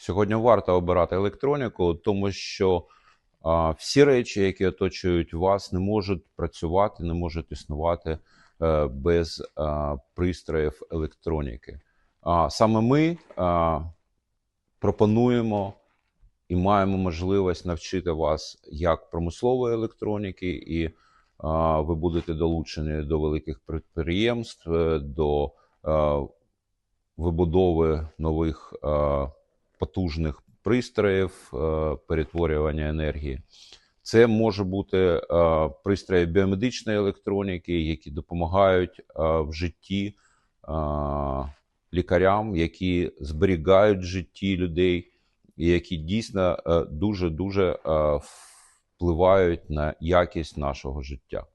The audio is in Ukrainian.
Сьогодні варто обирати електроніку, тому що а, всі речі, які оточують вас, не можуть працювати, не можуть існувати е, без а, пристроїв електроніки. А саме ми а, пропонуємо і маємо можливість навчити вас як промислової електроніки, і а, ви будете долучені до великих підприємств, е, до вибудови нових потужних пристроїв е, перетворювання енергії. Це може бути е, пристрої біомедичної електроніки, які допомагають е, в житті лікарям, які зберігають житті людей, і які дійсно дуже дуже впливають на якість нашого життя.